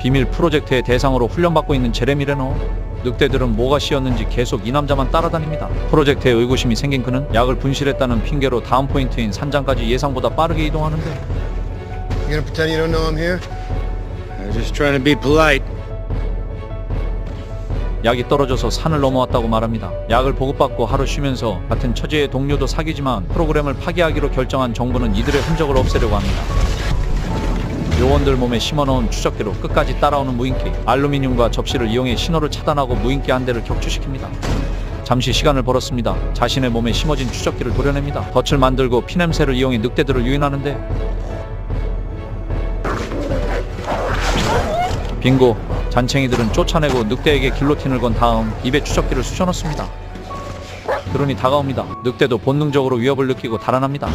비밀 프로젝트의 대상으로 훈련받고 있는 제레미 레너. 늑대들은 뭐가 씌었는지 계속 이 남자만 따라다닙니다. 프로젝트에 의구심이 생긴 그는 약을 분실했다는 핑계로 다음 포인트인 산장까지 예상보다 빠르게 이동하는데 You gonna pretend you don't know I'm here? I'm just trying to be polite. 약이 떨어져서 산을 넘어왔다고 말합니다. 약을 보급받고 하루 쉬면서 같은 처지의 동료도 사귀지만 프로그램을 파기하기로 결정한 정부는 이들의 흔적을 없애려고 합니다. 요원들 몸에 심어놓은 추적기로 끝까지 따라오는 무인기 알루미늄과 접시를 이용해 신호를 차단하고 무인기 한 대를 격추시킵니다. 잠시 시간을 벌었습니다. 자신의 몸에 심어진 추적기를 도려냅니다. 덫을 만들고 피냄새를 이용해 늑대들을 유인하는데 빙고 잔챙이들은 쫓아내고 늑대에게 길로틴을 건 다음 입에 추적기를 쑤셔넣습니다. 드론이 다가옵니다. 늑대도 본능적으로 위협을 느끼고 달아납니다.